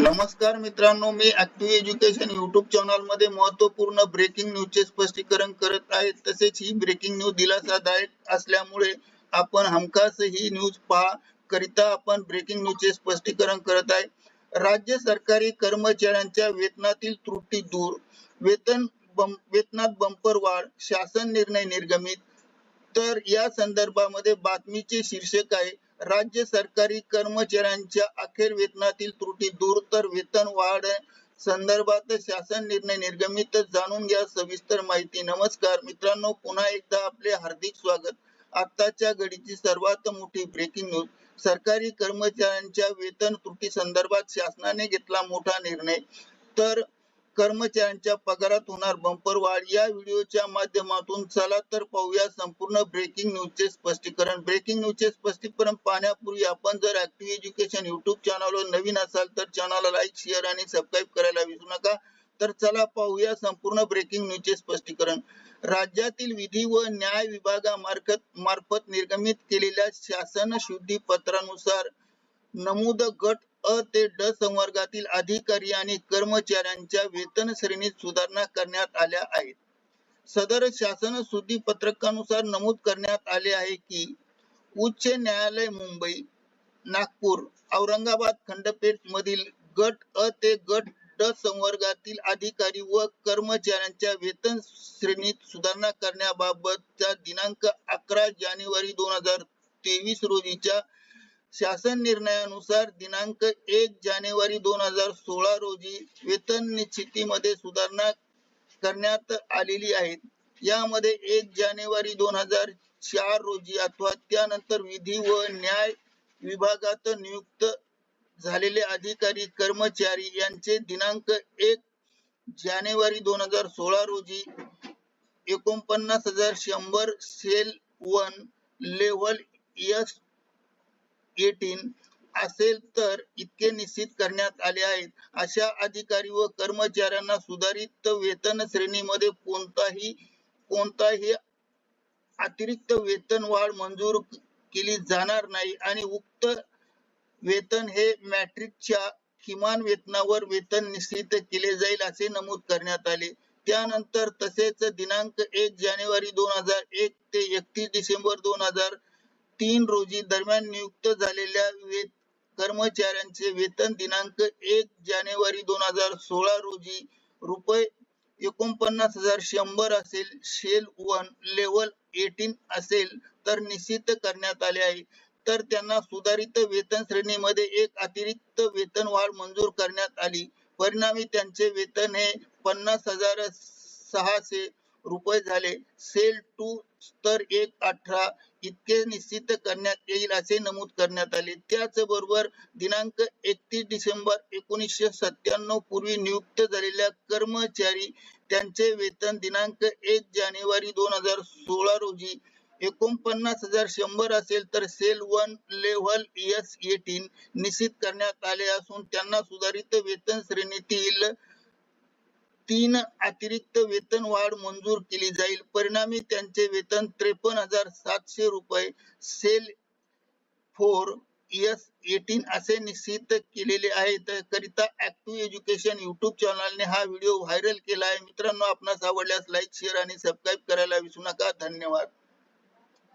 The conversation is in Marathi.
नमस्कार मित्रांनो मी ऍक्टिव्ह एज्युकेशन युट्यूब चॅनलमध्ये महत्त्वपूर्ण ब्रेकिंग न्यूज चे स्पष्टीकरण करत आहे. तसेच ही ब्रेकिंग न्यूज दिलासादायक असल्यामुळे आपण हमखास ही न्यूज पहा करिता आपण ब्रेकिंग न्यूज चे स्पष्टीकरण करत आहे. राज्य सरकारी कर्मचाऱ्यांच्या वेतनातील त्रुटी दूर वेतन बं- वेतनात बंपर वाढ शासन निर्णय निर्गमित. तर या संदर्भामध्ये बातमीचे शीर्षक आहे राज्य सरकारी कर्मचाऱ्यांच्या अखेर वेतनातील त्रुटी दूर तर वेतन वाढ संदर्भात शासन निर्णय निर्गमित जाणून घ्या. सविस्तर माहिती नमस्कार. मित्रांनो पुन्हा एकदा आपले हार्दिक स्वागत. आताच्या घडीची सर्वात मोठी ब्रेकिंग न्यूज सरकारी कर्मचाऱ्यांच्या वेतन त्रुटी संदर्भात शासनाने घेतला मोठा निर्णय. तर कर्मचाऱ्यांच्या पगारात होणार बंपर वाढ. या व्हिडिओच्या माध्यमातून चला तर पाहूया संपूर्ण ब्रेकिंग न्यूजचे स्पष्टीकरण. ब्रेकिंग न्यूजचे स्पष्टीकरण पाहण्यापूर्वी आपण जर ऍक्टिव्ह एज्युकेशन युट्यूब चॅनलवर नवीन असाल तर चॅनलला लाईक शेअर आणि सबस्क्राईब करायला विसरू नका. तर चला पाहूया संपूर्ण ब्रेकिंग न्यूजचे स्पष्टीकरण. राज्यातील विधी व न्याय विभागामार्फत मार्फत निर्गमित केलेल्या शासन शुद्धी पत्रानुसार नमूद गट अ ते ड संवर्गातील अधिकारी आणि कर्मचाऱ्यांच्या वेतन श्रेणीत सुधारणा करण्यात आल्या आहेत. सदर शासन शुद्धी पत्रकानुसार नमूद करण्यात आले आहे की उच्च न्यायालय मुंबई नागपूर औरंगाबाद खंडपीठ मधील गट अ ते गट ड संवर्गातील अधिकारी व कर्मचाऱ्यांच्या वेतन श्रेणीत सुधारणा करण्याबाबतचा दिनांक अकरा जानेवारी दोन हजार तेवीस रोजीच्या शासन निर्णयानुसार दिनांक एक जानेवारी दोन हजार सोळा रोजी वेतन निश्चितीमध्ये सुधारणा करण्यात आलेली आहे. यामध्ये एक जानेवारी दोन हजार चार रोजी अथवा त्यानंतर विधी व न्याय विभागात नियुक्त झालेले अधिकारी कर्मचारी यांचे दिनांक एक जानेवारी दोन हजार सोळा रोजी एकोणपन्नास हजार शंभर cell one level S eighteen असेल तर इतके निश्चित करण्यात आले आहेत. अशा अधिकारी व कर्मचाऱ्यांना सुधारित वेतन श्रेणीमध्ये कोणताही कोणताही अतिरिक्त वेतन वाढ मंजूर केली जाणार नाही आणि उक्त वेतन हे मॅट्रिकच्या किमान वेतनावर वेतन निश्चित केले जाईल असे नमूद करण्यात आले. त्यानंतर तसेच दिनांक एक जानेवारी दोन हजार एक ते एकतीस डिसेंबर दोन हजार तीन रोजी दरम्यान नियुक्त झालेल्या कर्मचाऱ्यांचे वेतन दिनांक एक जानेवारी दोन हजार सोळा रोजी रुपये एकोणपन्नास हजार शंभर असेल शेल वन लेवल एटीन असेल तर निश्चित करण्यात आले आहे. तर त्यांना सुधारित वेतन श्रेणीमध्ये एक अतिरिक्त वेतन वाढ मंजूर करण्यात आली. परिणामी त्यांचे वेतन हे पन्नास हजार सहाशे रुपये झाले. सेल टू स्तर एक अठरा इतके निश्चित करण्यात येईल असे नमूद करण्यात आले. त्याचबरोबर दिनांक एकतीस डिसेंबर एकोणीसशे सत्त्याण्णव पूर्वी नियुक्त झालेल्या कर्मचारी त्यांचे वेतन दिनांक एक जानेवारी दोन हजार सोळा रोजी एकोणपन्नास हजार शंभर असेल तर cell one level S eighteen निश्चित करण्यात आले असून त्यांना सुधारित वेतन श्रेणीतील तीन अतिरिक्त वेतन वाढ मंजूर केली जाईल. परिणामी त्यांचे वेतन त्रेपन्न हजार सातशे रुपये. सेल फोर एस एटीन असे निश्चित केलेले आहे. करिता ऍक्टिव्ह एज्युकेशन युट्यूब चॅनलने हा व्हिडिओ व्हायरल केला आहे. मित्रांनो आपणास आवडल्यास लाईक शेअर आणि सबस्क्राईब करायला विसरू नका. धन्यवाद.